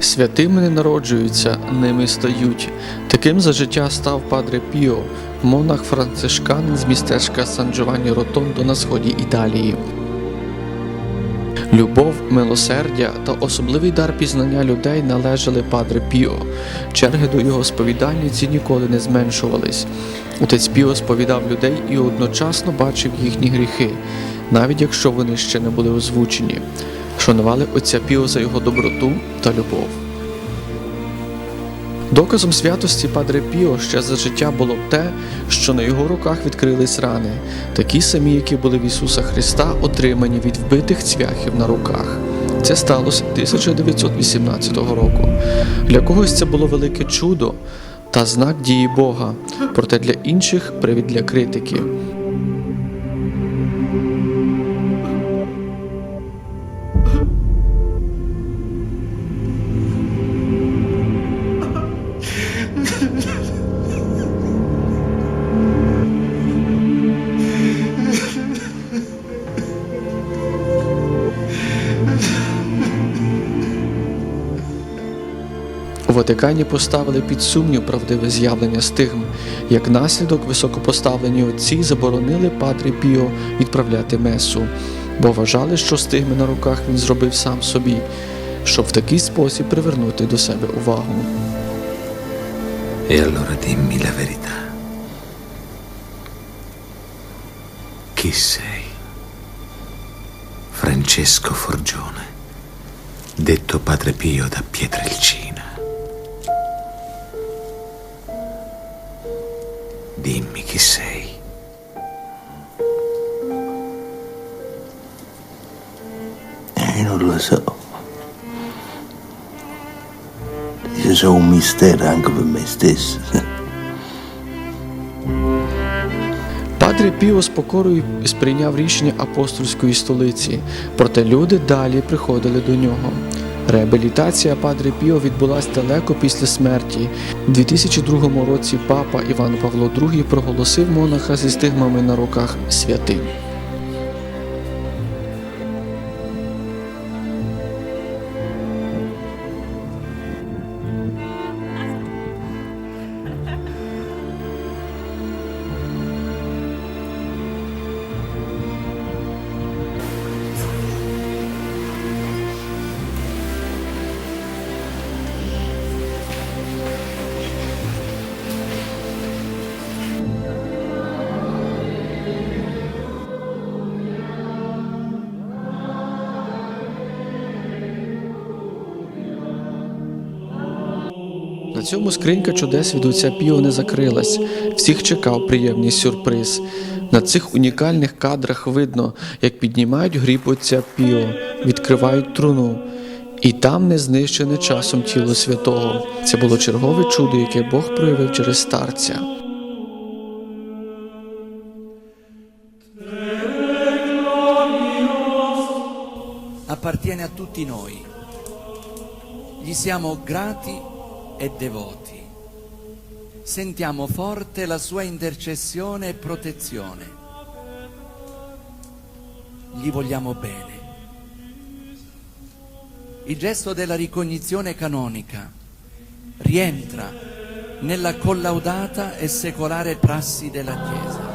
Святими не народжуються, ними стають. Таким за життя став Падре Піо, монах францишкан з містечка Сан Джованні Ротондо на сході Італії. Любов, милосердя та особливий дар пізнання людей належали Падре Піо. Черги до його сповідальниці ніколи не зменшувались. Отець Піо сповідав людей і одночасно бачив їхні гріхи, навіть якщо вони ще не були озвучені. Шанували отця Піо за його доброту та любов. Доказом святості Падре Піо ще за життя було те, що на його руках відкрились рани, такі самі, які були в Ісуса Христа, отримані від вбитих цвяхів на руках. Це сталося 1918 року. Для когось це було велике чудо та знак дії Бога, проте для інших привід для критики. Ватикані поставили під сумнів правдиве з'явлення стигм. Як наслідок, високопоставлені отці заборонили Падре Піо відправляти месу, бо вважали, що стигми на руках він зробив сам собі, щоб в такий спосіб привернути до себе увагу. E allora dimmi la verità. Chi sei? Francesco Forgione, detto Padre Pio da Pietrelcina. Dimmi chi sei. Eh, non lo so. Io sono un mistero anche per me stesso. Падре Піо з покорою сприйняв рішення апостольської столиці, проте люди далі приходили до нього. Реабілітація Падре Піо відбулася далеко після смерті. У 2002 році папа Іван Павло II проголосив монаха зі стигмами на руках святим. Цьому скринька чудес від отця Піо не закрилась. Всіх чекав приємний сюрприз. На цих унікальних кадрах видно, як піднімають гріб отця Піо, відкривають труну. І там не знищене часом тіло святого. Це було чергове чудо, яке Бог проявив через старця. appartiene a tutti noi. Gli siamo grati e devoti. Sentiamo forte la sua intercessione e protezione. Gli vogliamo bene. Il gesto della ricognizione canonica rientra nella collaudata e secolare prassi della Chiesa.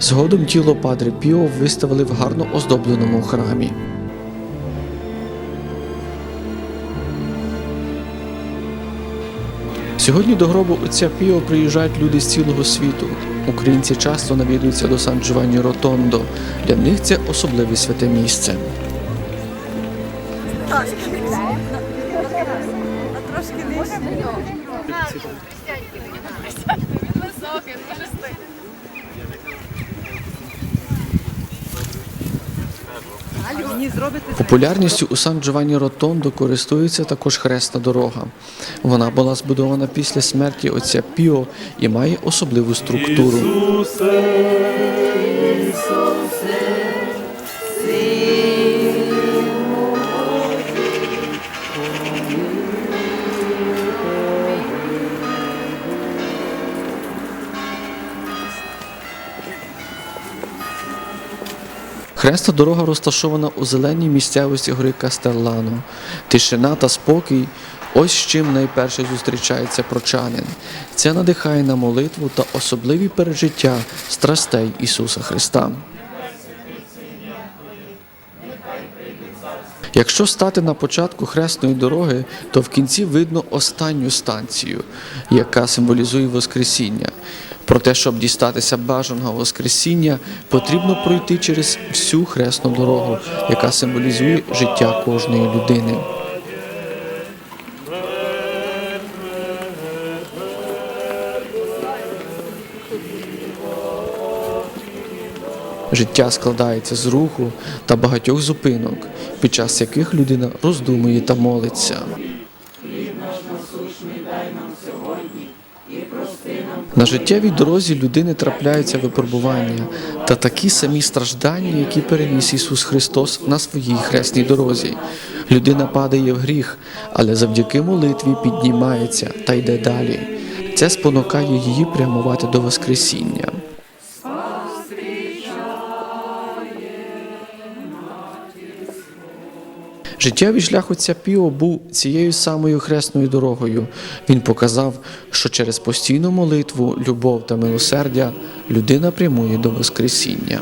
Згодом тіло Падре Піо виставили в гарно оздобленому храмі. Сьогодні до гробу отця Піо приїжджають люди з цілого світу. Українці часто навідуються до Сан Джованні Ротондо. Для них це особливе святе місце. Трошки Популярністю у Сан Джованні Ротондо користується також хресна дорога. Вона була збудована після смерті отця Піо і має особливу структуру. Хреста дорога розташована у зеленій місцевості гори Кастеллано. Тишина та спокій ось з чим найперше зустрічається прочанин. Це надихає на молитву та особливі пережиття страстей Ісуса Христа. Якщо стати на початку хресної дороги, то в кінці видно останню станцію, яка символізує Воскресіння. Проте, щоб дістатися бажаного Воскресіння, потрібно пройти через всю хресну дорогу, яка символізує життя кожної людини. Життя складається з руху та багатьох зупинок, під час яких людина роздумує та молиться. На життєвій дорозі людини трапляються випробування та такі самі страждання, які переніс Ісус Христос на своїй хресній дорозі. Людина падає в гріх, але завдяки молитві піднімається та йде далі. Це спонукає її прямувати до Воскресіння. Життєвий шлях отця Піо був цією самою хресною дорогою. Він показав, що через постійну молитву, любов та милосердя людина прямує до Воскресіння.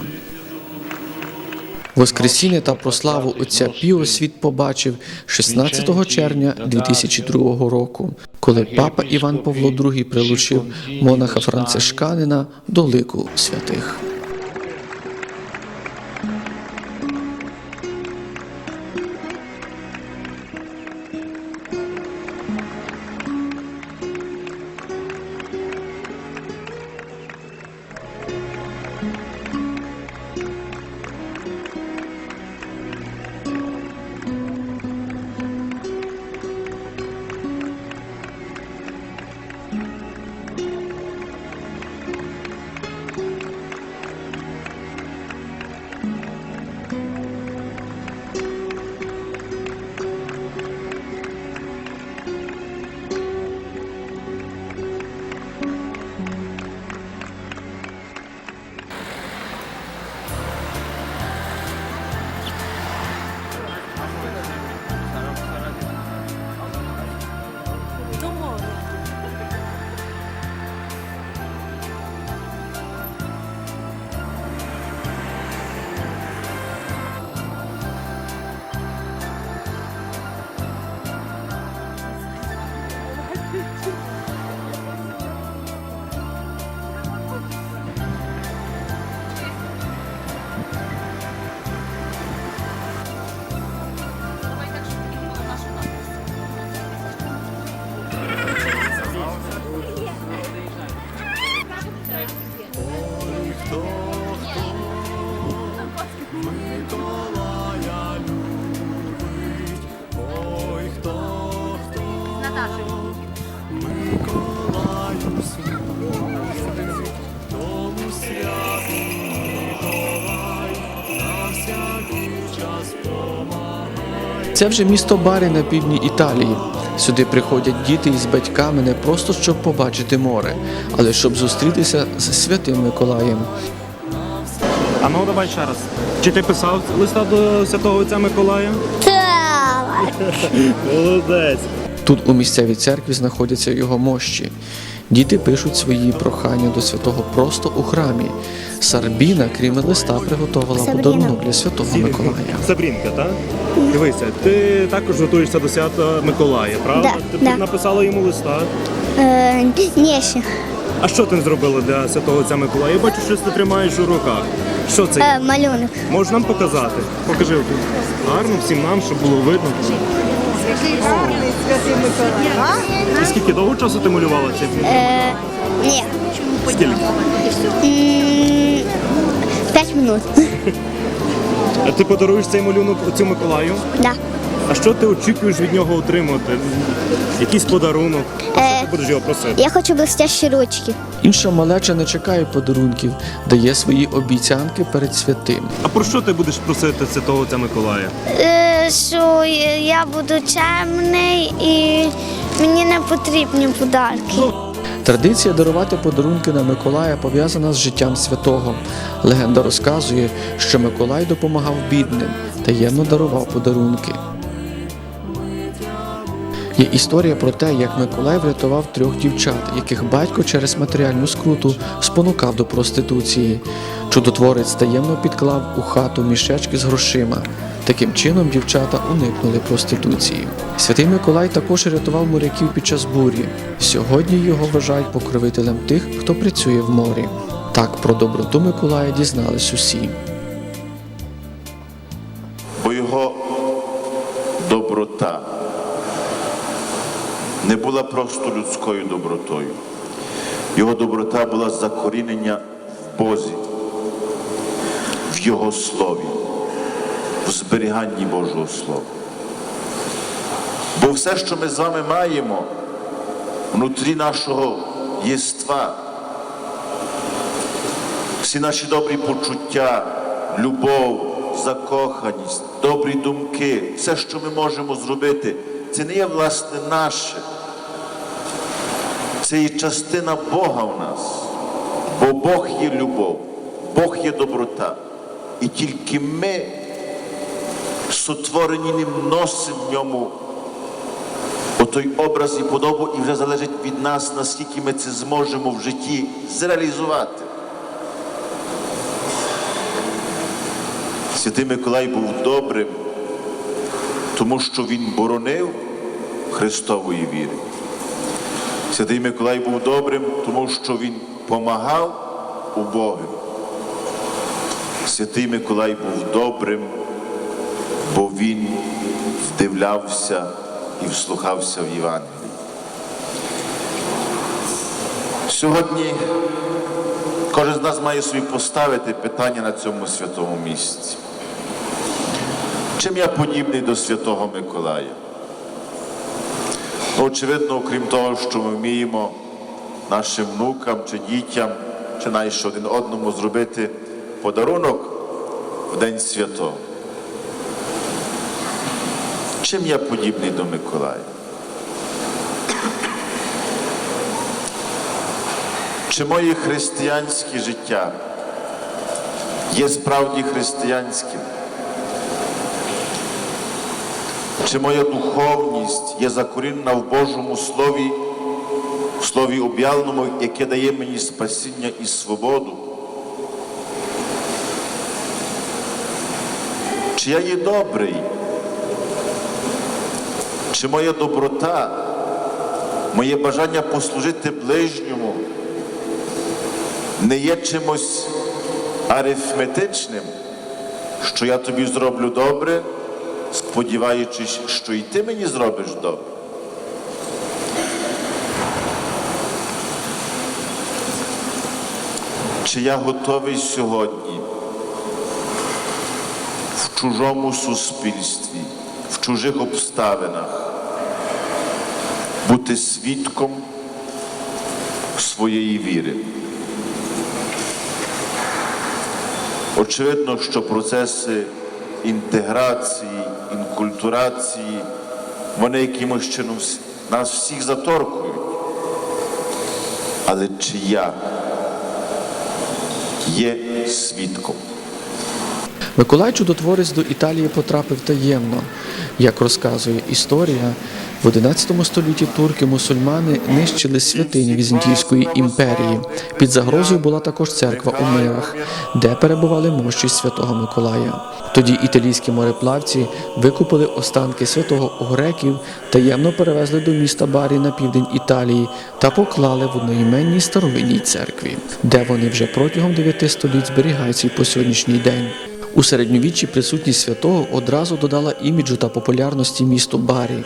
Воскресіння та прославу отця Піо світ побачив 16 червня 2002 року, коли папа Іван Павло II прилучив монаха францишканина до лику святих. Це вже місто Барі на півдні Італії. Сюди приходять діти із батьками не просто щоб побачити море, але щоб зустрітися з святим Миколаєм. А ну давай ще раз. Чи ти писав листа до святого отця Миколая? Так. Молодець. Тут у місцевій церкві знаходяться його мощі. Діти пишуть свої прохання до святого просто у храмі. Сарбіна, крім листа, приготувала подарунок для святого Миколая. Сабрінка, так? Дивися, ти також готуєшся до свята Миколая, правда? Да, ти да. написала йому листа. Е, ні, ще. А що ти зробила для святого отця Миколая? Я бачу, що ти тримаєш у руках. Що це? Е, малюнок. Можеш нам показати? Покажи. Гарно всім нам, щоб було видно. І скільки довго часу ти малювала це? Е, ні. Скільки? М, П'ять минут. А ти подаруєш цей малюнок оцю Миколаю? Да. А що ти очікуєш від нього отримати? Якийсь подарунок? Е, Ти будеш його просити? я хочу блестящі ручки. Інша малеча не чекає подарунків, дає свої обіцянки перед святим. А про що ти будеш просити святого отця Миколая? Е, що я буду чемний і мені не потрібні подарки. Традиція дарувати подарунки на Миколая пов'язана з життям святого. Легенда розказує, що Миколай допомагав бідним, таємно дарував подарунки. Є історія про те, як Миколай врятував трьох дівчат, яких батько через матеріальну скруту спонукав до проституції. Чудотворець таємно підклав у хату мішечки з грошима. Таким чином дівчата уникнули проституції. Святий Миколай також рятував моряків під час бурі. Сьогодні його вважають покровителем тих, хто працює в морі. Так про доброту Миколая дізнались усі. бо його доброта не була просто людською добротою. Його доброта була закорінення в Бозі, в Його слові, в зберіганні Божого Слова. Бо все, що ми з вами маємо внутрі нашого єства, всі наші добрі почуття, любов, закоханість, добрі думки, все, що ми можемо зробити, це не є власне наше. Це є частина Бога в нас. Бо Бог є любов, Бог є доброта. І тільки ми, сотворені ним, носимо в ньому отой образ і подобу, і вже залежить від нас, наскільки ми це зможемо в житті зреалізувати. Святий Миколай був добрим, тому що він боронив Христової віри. Святий Миколай був добрим, тому що він помагав убогим. Святий Миколай був добрим, бо він вдивлявся і вслухався в Євангелії. Сьогодні кожен з нас має собі поставити питання на цьому святому місці. Чим я подібний до Святого Миколая? Очевидно, окрім того, що ми вміємо нашим внукам чи дітям, чи навіть один одному зробити подарунок в День Святого. Чим я подібний до Миколая? Чи моє християнське життя є справді християнським? Чи моя духовність є закорінена в Божому Слові, в Слові об'явленому, яке дає мені спасіння і свободу? Чи я є добрий? Чи моя доброта, моє бажання послужити ближньому не є чимось арифметичним, що я тобі зроблю добре, сподіваючись, що і ти мені зробиш добре. Чи я готовий сьогодні в чужому суспільстві, в чужих обставинах бути свідком своєї віри? Очевидно, що процеси інтеграції, інкультурації, вони якимось чином нас всіх заторкують. Але чи я є свідком? Миколай Чудотворець до Італії потрапив таємно. Як розказує історія, в 11 столітті турки-мусульмани нищили святині Візантійської імперії. Під загрозою була також церква у мирах, де перебували мощі святого Миколая. Тоді італійські мореплавці викупили останки святого у греків, таємно перевезли до міста Барі на південь Італії та поклали в одноіменній старовинній церкві, де вони вже протягом дев'яти століть зберігаються й по сьогоднішній день. У середньовіччі присутність святого одразу додала іміджу та популярності місту Барі.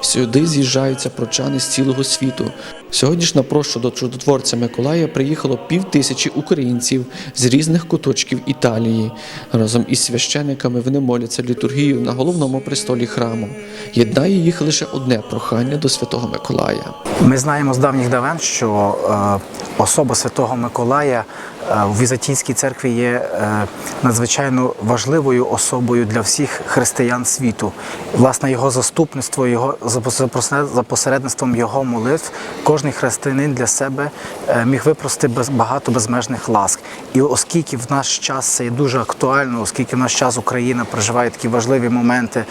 Сюди з'їжджаються прочани з цілого світу. Сьогодні ж на прощу до чудотворця Миколая приїхало півтисячі українців з різних куточків Італії. Разом із священиками вони моляться літургію на головному престолі храму. Єднає їх лише одне прохання до святого Миколая. Ми знаємо з давніх давен, що е, особа Святого Миколая е, у Візантійській церкві є е, надзвичайно важливою особою для всіх християн світу. Власне, його заступництво, його за посередництвом його молитв, кожний християнин для себе е, міг випрости багато безмежних ласк. І оскільки в наш час це є дуже актуально, оскільки в наш час Україна проживає такі важливі моменти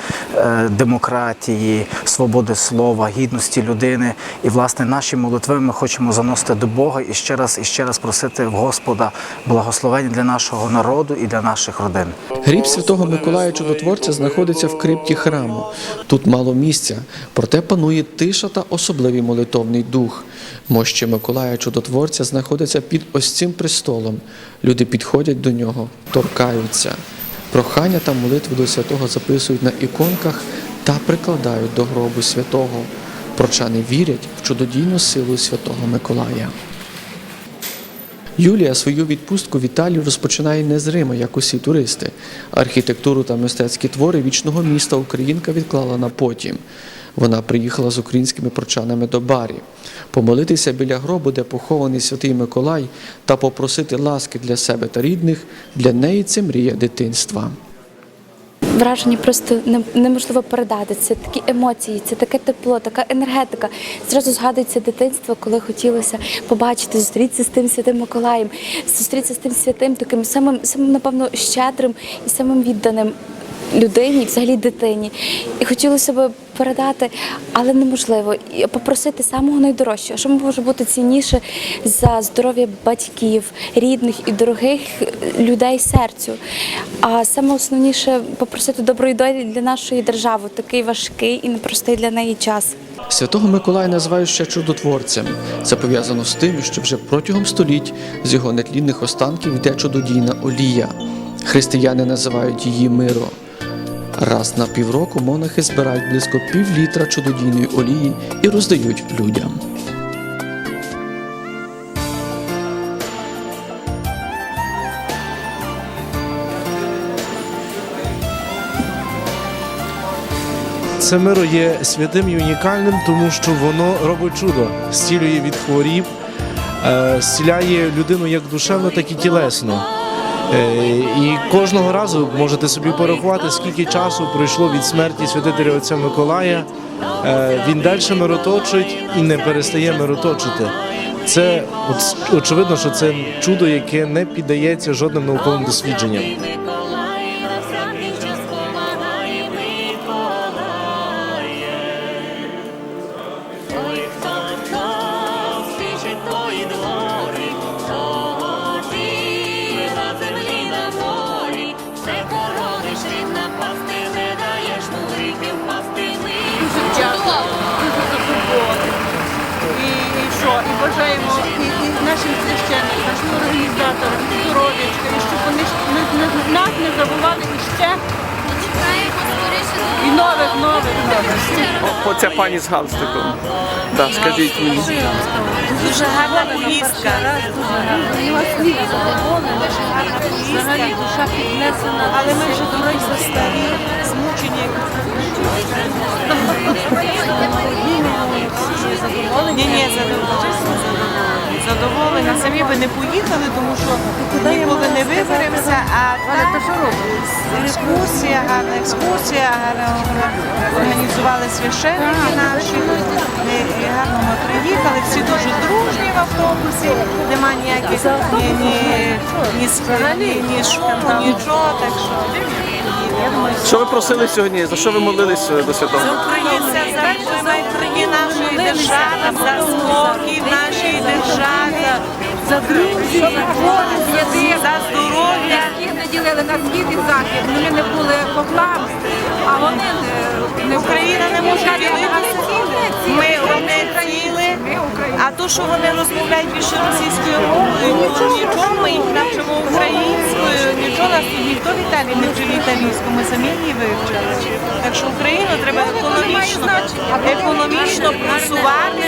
демократії, свободи слова, гідності людини, і власне наші молитви ми хочемо заносити до Бога і ще раз і ще раз просити в Господа благословення для нашого народу і для наших родин. Гріб святого Миколая Чудотворця знаходиться в крипті храму. Тут мало місця, проте панує тиша та особливий молитовний дух. Мощі Миколая Чудотворця знаходиться під ось цим престолом. Люди підходять до нього, торкаються. Прохання та молитви до святого записують на іконках та прикладають до гробу святого. Прочани вірять в чудодійну силу святого Миколая. Юлія свою відпустку в Італію розпочинає не з Рима, як усі туристи. Архітектуру та мистецькі твори вічного міста Українка відклала на потім. Вона приїхала з українськими прочанами до Барі, помолитися біля гробу, де похований святий Миколай, та попросити ласки для себе та рідних. Для неї це мрія дитинства. Враження просто неможливо передати. Це такі емоції, це таке тепло, така енергетика. Зразу згадується дитинство, коли хотілося побачити, зустрітися з тим святим Миколаєм, зустрітися з тим святим, таким самим, самим напевно, щедрим і самим відданим людині, взагалі дитині. І хотілося б передати, але неможливо. І попросити самого найдорожчого. Що може бути цінніше за здоров'я батьків, рідних і дорогих людей серцю. А саме основніше попросити доброї долі для нашої держави, такий важкий і непростий для неї час. Святого Миколая називають ще чудотворцем. Це пов'язано з тим, що вже протягом століть з його нетлінних останків йде чудодійна олія. Християни називають її миро. Раз на півроку монахи збирають близько пів літра чудодійної олії і роздають людям. Це миро є святим і унікальним, тому що воно робить чудо, зцілює від хворіб, е, зціляє людину як душевно, так і тілесно. Е, І кожного разу можете собі порахувати, скільки часу пройшло від смерті святителя отця Миколая. Е, Він далі мироточить і не перестає мироточити. Це очевидно, що це чудо, яке не піддається жодним науковим дослідженням. Бажаємо і, і нашим священникам, нашим організаторам, і здоров'ячка, щоб вони не, не, нас не забували і ще і нових, нових, нових. Оця пані з галстуком. Так, скажіть мені. Дуже гарна поїздка. Взагалі душа піднесена. Але ми вже трохи старі, змучені. Ні, ні, задоволені. Задоволена. Самі би не поїхали, тому що ніколи не виберемося, а так екскурсія, гарна екскурсія, гарно організували священники наші. І, і гарно ми приїхали, всі дуже дружні в автобусі, нема ніяких ні, ні, ні, ні, шуму, нічого, так що Що ви просили сьогодні? За що ви молились до святого? За Українця за майбутнє нашої держави, за спокій в нашій державі, за друзів, за здоров'я. Їх не ділили на схід і захід, вони не були поклам, а вони не, не Україна не може ділитися. Ми ціле, а то, що вони розмовляють більше російською мовою, нічого, нічого ми їх навчимо українською, нічого нас тут ніхто в Італії не вчив італійську, ми самі її вивчили. Так що Україну треба економічно, економічно просувати.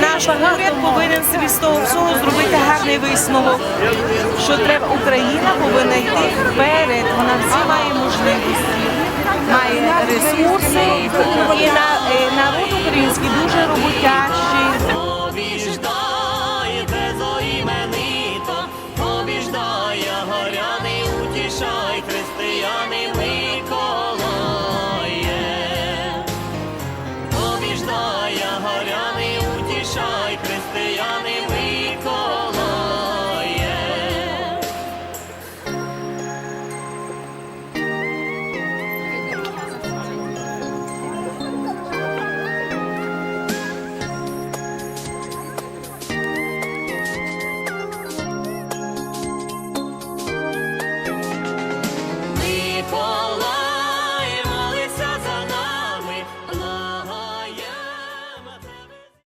Наш уряд повинен собі з того всього зробити гарний висновок, що треба Україна повинна йти вперед, вона всі має можливості має ресурси, і і народ український дуже роботящий. cristiani, we